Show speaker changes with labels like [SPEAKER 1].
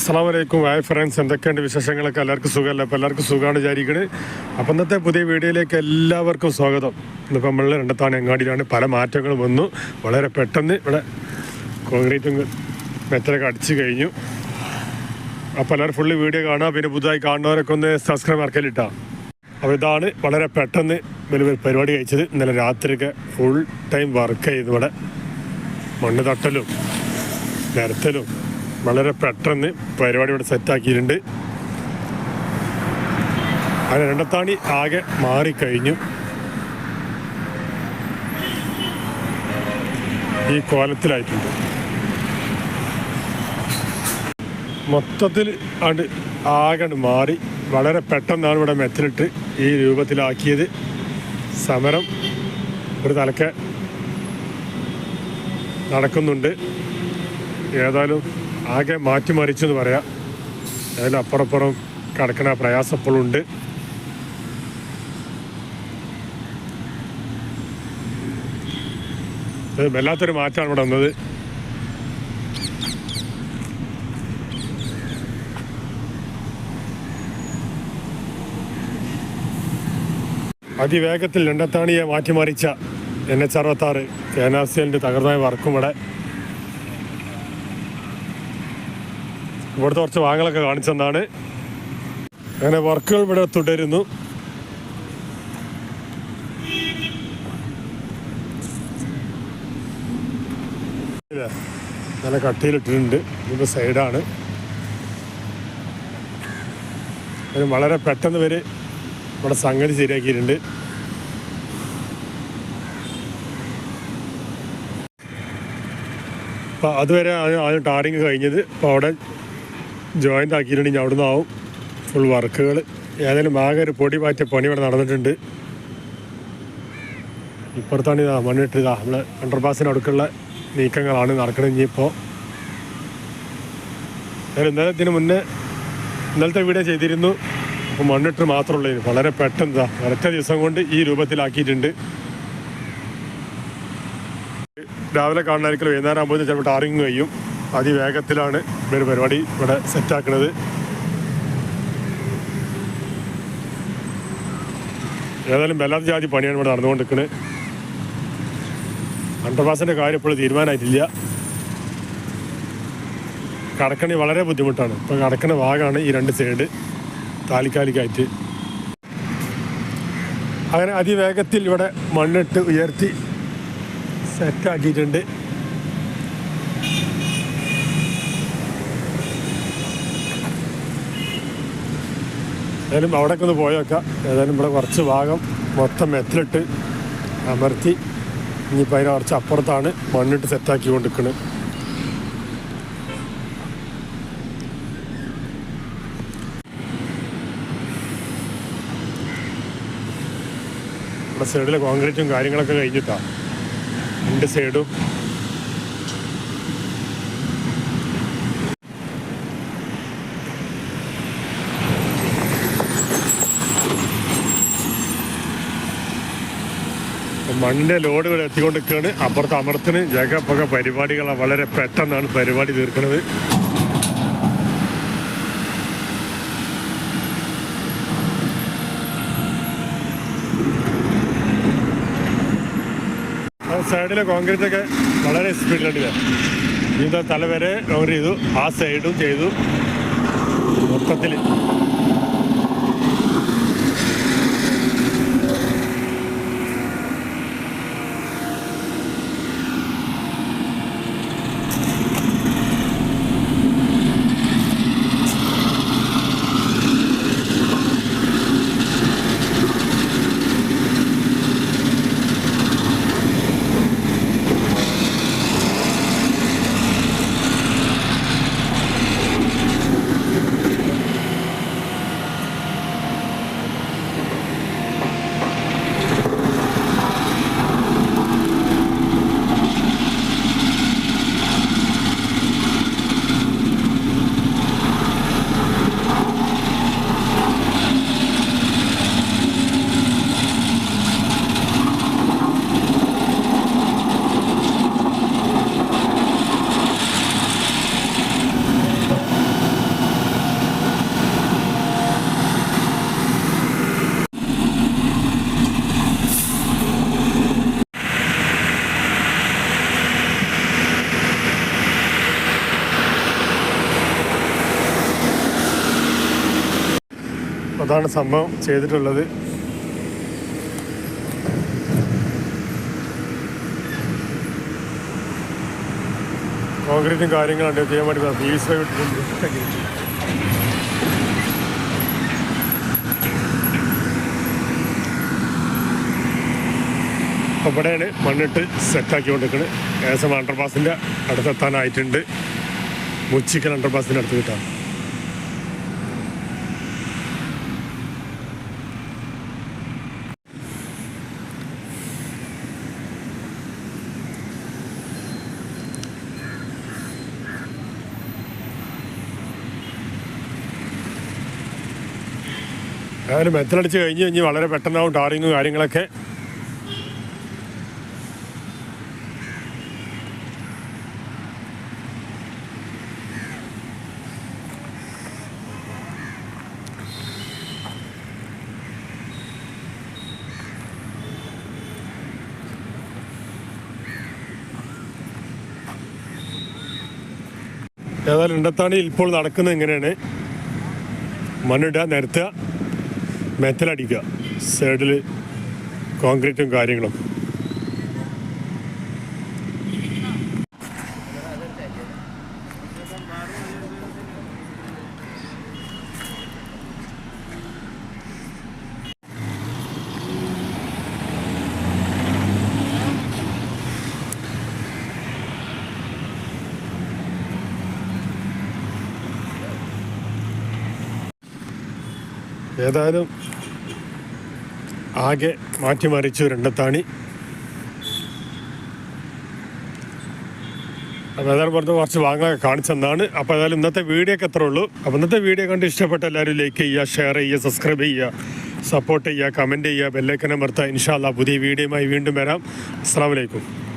[SPEAKER 1] അസ്സാം വലൈക്കും hi friends എന്തൊക്കെയുണ്ട് വിശേഷങ്ങളൊക്കെ? എല്ലാവർക്കും സുഖമല്ല? അപ്പോൾ എല്ലാവർക്കും സുഖമാണ് വിചാരിക്കുന്നത് അപ്പം ഇന്നത്തെ പുതിയ വീഡിയോയിലേക്ക് എല്ലാവർക്കും സ്വാഗതം. ഇന്നിപ്പോൾ നമ്മൾ രണ്ടത്താണി അങ്ങാടിയിലാണ്. പല മാറ്റങ്ങളും വന്നു. വളരെ പെട്ടെന്ന് ഇവിടെ കോൺക്രീറ്റും മെറ്റലൊക്കെ അടിച്ചു കഴിഞ്ഞു. അപ്പോൾ എല്ലാവരും ഫുള്ള് വീഡിയോ കാണുക. പിന്നെ പുതുതായി കാണുന്നവരൊക്കെ ഒന്ന് സബ്സ്ക്രൈബ് ആക്കലിട്ടാ അപ്പോൾ ഇതാണ് വളരെ പെട്ടെന്ന് വലിയ പരിപാടി കഴിച്ചത്. ഇന്നലെ രാത്രിയൊക്കെ ഫുൾ ടൈം വർക്ക് ചെയ്തു ഇവിടെ. മണ്ണ് തട്ടലും നിരത്തലും വളരെ പെട്ടെന്ന് പരിപാടി ഇവിടെ സെറ്റാക്കിയിട്ടുണ്ട് അങ്ങനെ രണ്ടത്താണി ആകെ മാറിക്കഴിഞ്ഞു. ഈ കോലത്തിലായിട്ടുണ്ട്. മൊത്തത്തിൽ അത് ആകെ മാറി. വളരെ പെട്ടെന്നാണ് ഇവിടെ മെത്തിലിട്ട് ഈ രൂപത്തിലാക്കിയത്. സമരം ഒരു തലക്കെ നടക്കുന്നുണ്ട്. ഏതായാലും ആകെ മാറ്റിമറിച്ചെന്ന് പറയാം. ഏതായാലും അപ്പുറപ്പുറം കിടക്കണ പ്രയാസം ഇപ്പോഴും ഉണ്ട്. ഇത് വല്ലാത്തൊരു മാറ്റമാണ് ഇവിടെ വന്നത്. അതിവേഗത്തിൽ രണ്ടത്താണിയെ മാറ്റിമറിച്ച എൻ എച്ച് അറുപത്താറ് കെ എൻ ആർ സി എല്ലിന്റെ തകർന്നായ വർക്കും ഇവിടെ. ഇവിടുത്തെ കുറച്ച് വാങ്ങലൊക്കെ കാണിച്ചെന്നാണ്. അങ്ങനെ വർക്കുകൾ ഇവിടെ തുടരുന്നു. നല്ല കട്ടിയിലിട്ടിട്ടുണ്ട്. ഇതിന്റെ സൈഡാണ്. വളരെ പെട്ടെന്ന് വരെ ഇവിടെ സംഗതി ശരിയാക്കിയിട്ടുണ്ട്. അപ്പോൾ അതുവരെ ആദ്യം ടാറിങ് കഴിഞ്ഞത്. അപ്പോൾ അവിടെ ജോയിന്റ് ആക്കിയിട്ടുണ്ടെങ്കിൽ അവിടെ നിന്നാവും ഫുൾ വർക്കുകൾ ഏതായാലും ആകെ ഒരു പൊടി മാറ്റ പണി ഇവിടെ നടന്നിട്ടുണ്ട്. ഇപ്പുറത്താണ് ഇതാ മണ്ണിട്ട് ഇതാ നമ്മളെ അണ്ടർപാസിന് അടുക്കുള്ള നീക്കങ്ങളാണ് നടക്കുന്നത് ഇനിയിപ്പോൾ ഇന്നലെ ഇതിന് മുന്നേ ഇന്നലത്തെ വീഡിയോ ചെയ്തിരുന്നു. അപ്പോൾ മണ്ണിട്ട് മാത്രമുള്ളൂ വളരെ പെട്ടെന്ന് ഒരൊറ്റ ദിവസം കൊണ്ട് ഈ രൂപത്തിലാക്കിയിട്ടുണ്ട്. രാവിലെ കാണുന്നതായിരിക്കും. വൈകുന്നേരം ആകുമ്പോൾ ചിലപ്പോൾ ടാറിങ് കഴിയും. അതിവേഗത്തിലാണ് ഇവർ പരിപാടി ഇവിടെ സെറ്റാക്കുന്നത് ഏതായാലും വല്ലാത്ത ജാതി പണിയാണ് ഇവിടെ നടന്നുകൊണ്ടിരിക്കുന്നത് അണ്ടർപാസിന്റെ കാര്യം ഇപ്പോഴും തീരുമാനമായിട്ടില്ല. കടക്കണി വളരെ ബുദ്ധിമുട്ടാണ്. ഇപ്പോൾ കടക്കണ ഭാഗമാണ് ഈ രണ്ട് സൈഡ് താലിക്കാലിക്കായിട്ട്. അങ്ങനെ അതിവേഗത്തിൽ ഇവിടെ മണ്ണിട്ട് ഉയർത്തി സെറ്റാക്കിയിട്ടുണ്ട്. ഏതായാലും അവിടേക്ക് ഒന്ന് പോയൊക്കെ. ഏതായാലും ഇവിടെ കുറച്ച് ഭാഗം മൊത്തം മെത്തിലിട്ട് അമർത്തി. ഇനിയിപ്പോൾ അതിന് കുറച്ച് അപ്പുറത്താണ് മണ്ണിട്ട് സെറ്റാക്കി കൊണ്ടിരിക്കുന്നത് ഇവിടെ സൈഡിലെ കോൺക്രീറ്റും കാര്യങ്ങളൊക്കെ കഴിഞ്ഞിട്ടാണ് രണ്ട് സൈഡും മണ്ണിന്റെ ലോഡ് ഇവിടെ എത്തിക്കൊണ്ടിരിക്കുകയാണ്. അപ്പുറത്ത് അമർത്തിന് ജേക്കപ്പൊക്കെ പരിപാടികളാണ് വളരെ പെട്ടെന്നാണ് പരിപാടി തീർക്കുന്നത്. സൈഡിലെ കോൺക്രീറ്റ് ഒക്കെ വളരെ സ്പീഡിലുണ്ട് ഇന്നത്തെ തലവരെ കവർ ചെയ്തു. ആ സൈഡും ചെയ്തു. മൊത്തത്തിൽ അതാണ് സംഭവം ചെയ്തിട്ടുള്ളത്. കോൺക്രീറ്റും കാര്യങ്ങളുണ്ട്. ചെയ്യാൻ വേണ്ടി ഫീസ് വിട്ടിട്ടുണ്ട് അവിടെയാണ് മണ്ണിട്ട് സെറ്റാക്കി കൊണ്ടിരിക്കുന്നത് ഏകദേശം അണ്ടർപാസിന്റെ അടുത്തെത്താനായിട്ടുണ്ട്. മുച്ചിക്കൽ അണ്ടർപാസിന്റെ അടുത്ത് കിട്ടാം. ഏതായാലും മെത്തലടിച്ച് കഴിഞ്ഞ് കഴിഞ്ഞ് വളരെ പെട്ടെന്നാവും ടാറിങ്ങും കാര്യങ്ങളൊക്കെ. ഏതായാലും ഇണ്ടത്താണ് ഇപ്പോൾ നടക്കുന്നത് ഇങ്ങനെയാണ്. മണ്ണിടുക നിരത്തുക. മെത്തലടിക്കുക സൈഡിൽ കോൺക്രീറ്റും കാര്യങ്ങളും. ഏതായാലും ആകെ മാറ്റിമറിച്ചു രണ്ടത്താണി അപ്പോൾ ഏതായാലും പുറത്ത് കുറച്ച് വാങ്ങാൻ കാണിച്ചെന്നാണ് അപ്പോൾ ഏതായാലും ഇന്നത്തെ വീഡിയോ ഒക്കെ എത്ര ഉള്ളൂ. അപ്പോൾ ഇന്നത്തെ വീഡിയോ കണ്ട് ഇഷ്ടപ്പെട്ട എല്ലാവരും ലൈക്ക് ചെയ്യുക ഷെയർ ചെയ്യുക സബ്സ്ക്രൈബ് ചെയ്യുക സപ്പോർട്ട് ചെയ്യുക കമന്റ് ചെയ്യുക ബെല്ലൈക്കനെ മറുത്താൽ ഇൻഷാല്ല പുതിയ വീഡിയോയുമായി വീണ്ടും വരാം. അസ്സാം വലൈക്കും